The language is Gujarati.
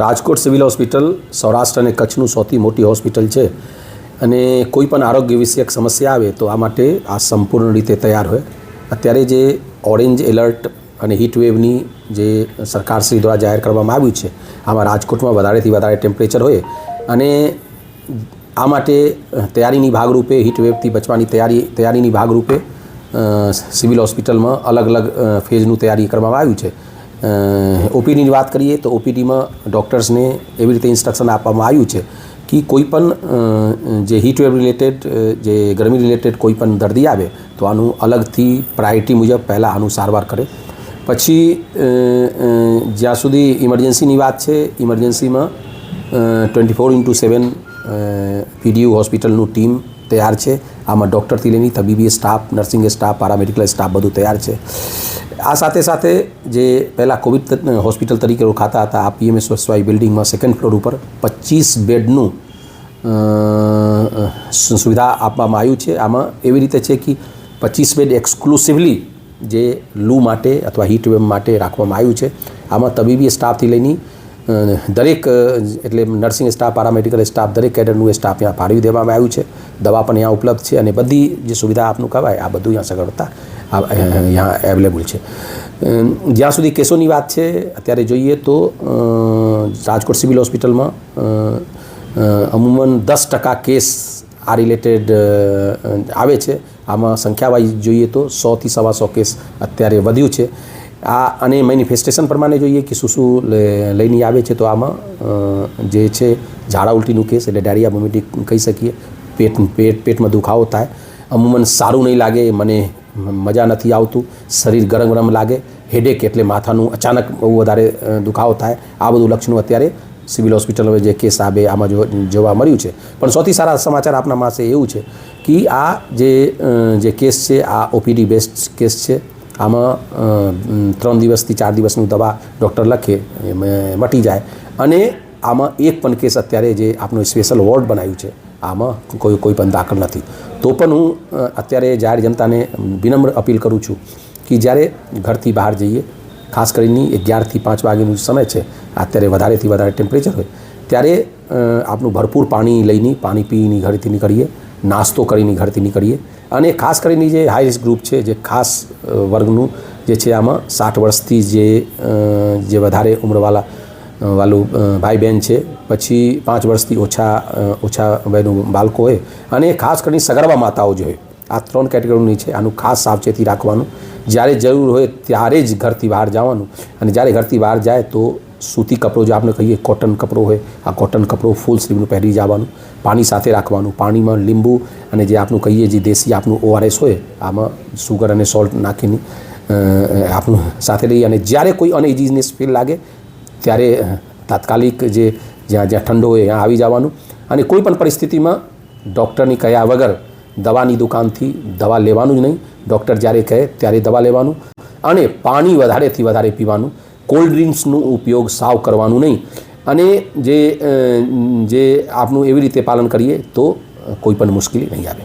રાજકોટ સિવિલ હોસ્પિટલ સૌરાષ્ટ્ર અને કચ્છનું સૌથી મોટી હોસ્પિટલ છે. અને કોઈ પણ આરોગ્ય વિષયક સમસ્યા આવે તો આ માટે આ સંપૂર્ણ રીતે તૈયાર હોય. અત્યારે જે ઓરેન્જ એલર્ટ અને હીટવેવની જે સરકારશ્રી દ્વારા જાહેર કરવામાં આવ્યું છે, આમાં રાજકોટમાં વધારેથી વધારે ટેમ્પરેચર હોય અને આ માટે તૈયારીની ભાગરૂપે હીટવેવથી બચવાની તૈયારી, તૈયારીની ભાગરૂપે સિવિલ હોસ્પિટલમાં અલગ અલગ ફેઝનું તૈયારી કરવામાં આવ્યું છે. ઓપીડીની વાત કરીએ તો ઓપીડીમાં ડૉક્ટર્સને એવી રીતે ઇન્સ્ટ્રક્શન આપવામાં આવ્યું છે કે કોઈ પણ જે હીટ વેવ રિલેટેડ જે ગરમી રિલેટેડ કોઈ પણ દર્દી આવે તો આનું અલગથી પ્રાયોરિટી મુજબ પહેલાં આનું સારવાર કરે. પછી જ્યાં સુધી ઇમરજન્સીની વાત છે ઇમરજન્સીમાં twenty four into seven PDU હોસ્પિટલનું ટીમ તૈયાર છે. આમાં ડૉક્ટરથી લઈને તબીબી staff nursing staff paramedical staff બધું તૈયાર છે. આ સાથે સાથે જે પહેલાં કોવિડ હોસ્પિટલ તરીકે ઓળખાતા હતા, આ પીએમએસ વાય બિલ્ડિંગમાં સેકન્ડ ફ્લોર ઉપર પચીસ બેડનું સુવિધા આપવામાં આવ્યું છે. આમાં એવી રીતે છે કે પચીસ બેડ એક્સક્લુસિવલી જે લૂ માટે અથવા હીટ વેવ માટે રાખવામાં આવ્યું છે. આમાં તબીબી સ્ટાફથી લઈને દરેક એટલે નર્સિંગ સ્ટાફ, પારામેડિકલ સ્ટાફ, દરેક કેડરનું સ્ટાફ અહીંયા ફાળવી દેવામાં આવ્યું છે. દવા પણ અહીંયા ઉપલબ્ધ છે અને બધી જે સુવિધા આપનું કહેવાય, આ બધું અહીંયા સગવડતા અહીંયા અવેલેબલ છે. જ્યાં સુધી કેસોની વાત છે, અત્યારે જોઈએ તો રાજકોટ સિવિલ હોસ્પિટલમાં અમુમન દસ ટકા કેસ આ રિલેટેડ આવે છે. આમાં સંખ્યા વાઇઝ જોઈએ તો સોથી સવા સો કેસ અત્યારે વધ્યું છે. આ અને મેનિફેસ્ટેશન પ્રમાણે જોઈએ કે શું શું લઈને આવે છે તો આમાં જે છે ઝાડા ઉલટીનું કેસ એટલે ડાયરિયા વોમિટિંગ કહી શકીએ. પેટ પેટ, પેટમાં દુખાવો થાય. અમુમન સારું નહીં લાગે, મને મજા નથી આવતું. શરીર ગરમ ગરમ લાગે. હેડેક એટલે માથાનું અચાનક બહુ વધારે દુખાવો થાય. આ બધું લક્ષણો અત્યારે સિવિલ હોસ્પિટલમાં જે કેસ આવે આમાં જોવા મળ્યું છે. પણ સૌથી સારા સમાચાર આપના પાસે એવું છે કે આ જે જે કેસ છે, આ ઓપીડી બેસ્ડ કેસ છે આમાં ત્રણ દિવસથી ચાર દિવસનું દવા ડૉક્ટર લખે મટી જાય. અને આમાં એક પણ કેસ અત્યારે જે આપણું સ્પેશિયલ વોર્ડ બનાવ્યું છે, આમાં કોઈ કોઈ પણ દાખલ નથી. તો પણ હું અત્યારે જાહેર જનતાને વિનમ્ર અપીલ કરું છું કે જ્યારે ઘરથી બહાર જઈએ, ખાસ કરીને અગિયારથી પાંચ વાગ્યાનું સમય છે, અત્યારે વધારેથી વધારે ટેમ્પરેચર હોય, ત્યારે આપણું ભરપૂર પાણી લઈને પાણી પીને ઘરેથી નીકળીએ. નાસ્તો કરીને ઘરથી નીકળીએ. અને ખાસ કરીને જે હાઈ રિસ્ક ગ્રુપ છે, જે ખાસ વર્ગનું જે છે આમાં સાઠ વર્ષથી જે જે વધારે ઉંમરવાળા વાલું ભાઈ બહેન છે, પછી પાંચ વર્ષથી ઓછા ઓછા વયનું બાળકો હોય. અને ખાસ કરીને સગર્ભા માતાઓ જ હોય, આ ત્રણ કેટેગરીની છે, આનું ખાસ સાવચેતી રાખવાનું. જ્યારે જરૂર હોય ત્યારે જ ઘરથી બહાર જવાનું. અને જ્યારે ઘરથી બહાર જાય તો સૂતી કપડો જે આપણે કહીએ કોટન કપડો હોય, આ કોટન કપડો ફૂલ સ્લીવનું પહેરી જવાનું, પાણી સાથે રાખવાનું. પાણીમાં લીંબુ અને જે આપણું કહીએ જે દેશી આપણું ઓઆરએસ હોય, આમાં સુગર અને સોલ્ટ નાખીને આપણું સાથે લઈ અને જ્યારે કોઈ અનઇઝીનેસ ફીલ લાગે, ત્યારે તાત્કાલિક જે જ્યાં જ્યાં ઠંડો હોય ત્યાં આવી જવાનું. અને કોઈ પણ પરિસ્થિતિમાં ડૉક્ટરની કહ્યા વગર દવાની દુકાનથી દવા લેવાનું જ નહીં. ડૉક્ટર જ્યારે કહે ત્યારે દવા લેવાનું અને પાણી વધારેથી વધારે પીવાનું. કોલ્ડ ડ્રિંક્સનો ઉપયોગ સાવ કરવાનું નહીં. અને જે જે આપનું એવી રીતે પાલન કરીએ તો કોઈ પણ મુશ્કેલી નહીં આવે.